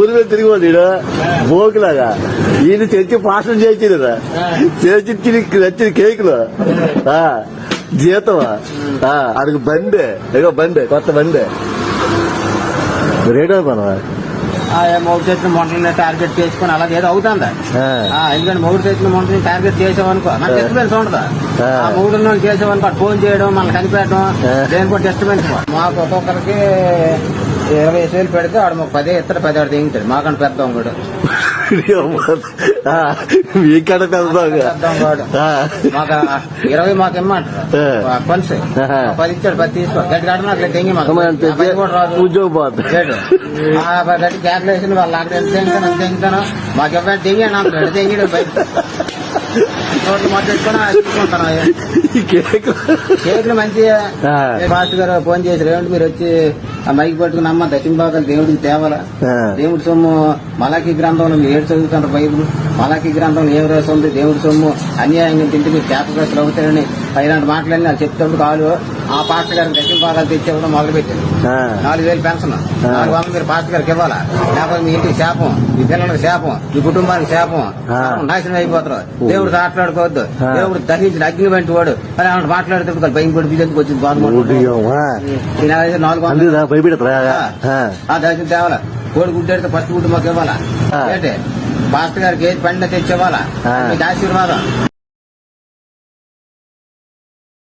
ఊరి మీద తిరిగి ఈడు. బోకులాగా ఈయన తెచ్చి పాఠం చేయించిరా చేసి తిరిగి నచ్చిన కేకులు. ఆ, జీతమా అడిగి బండే. ఇగో బండే కొత్త బండే. రేడియో మనవా ఆ మూడు చెట్లు మొంటలని టార్గెట్ చేసుకుని అలాగే ఏదో అవుతుందా? ఎందుకంటే మూడు చెట్లు మొంటని టార్గెట్ చేసామనుకో మనకి డిస్టర్బెన్స్ ఉండదు? ఆ. మూడు వాళ్ళు చేసామనుకో ఫోన్ చేయడం మనల్ని కనిపెట్టడం ఆ. దేని కూడా డిస్టర్బెన్స్ మాకు ఒక్కొక్కరికి ఇరవై వేలు పెడితే ఆడు మాకు పదే ఇస్తాడు పది ఆడు దిగుతాడు. మాకంటే పెద్ద కూడా మీ కడ పెడతాం పెద్ద వాడు మాకు ఇరవై మాకు ఇమ్మంటారు. ఆహా. పది ఇచ్చాడు పది తీసుకో. గట్టి కాడ నాకు తెంగి మాకు. పది కూడా రాదు. ఉద్యోగం క్యాల్కులేషన్ వాళ్ళు అక్కడ ఎంత తెంగుతాను ఎంత తెంగుతాను మాకు ఎవరు తెంగి రెండు తెంగిడు బయట. రోడ్లు మొత్తం తీసుకుంటాను ఈ కేక్ కేకులు మంచిగా గారు ఫోన్ చేసి రేవంటి మీరు వచ్చి ఆ మైక్ పట్టుకుని అమ్మ దశంబాగాలు దేవుడికి తేవాలా. దేవుడి సొమ్ము మలాకి గ్రంథంలో మీరు ఏడు చదువుతున్నారు బైబుల్. మలాకి గ్రంథంలో ఏం రాసి ఉంది దేవుడి సొమ్ము అన్యాయంగా తింటే మీరు శాపగ్రస్తులు అవుతారని మాటలన్నీ వాళ్ళు చెప్తాడు కాదు ఆ పాస్టర్ గారిని దశం భాగాలు తెచ్చేవడం మొదలు పెట్టారు ఆ, నాలుగు వేలు పెన్షన్. నాలుగు వందలు మీరు పాస్టర్ గారికి ఇవ్వాలా? లేకపోతే మీ ఇంటికి శాపం మీ పిల్లలకి శాపం మీ కుటుంబానికి శాపం. నాశనం అయిపోతారు. దేవుడు ఆటలాడుకోవద్దు ఆ. దేవుడు దహించిన అగ్ని వంటి వాడు అని అలాంటి మాట్లాడితే భయం పడి బిజెందుకు వచ్చింది ఆ. నాలుగు వందలు. ఆ, దర్శనం తేవాలా? కోడి గుడ్డెడితే ఫస్ట్ గుడ్డు మాకు ఇవ్వాలా. ఏంటి? పాస్టర్ గారికి ఏది పండిన తెచ్చి. మీకు ఆశీర్వాదం.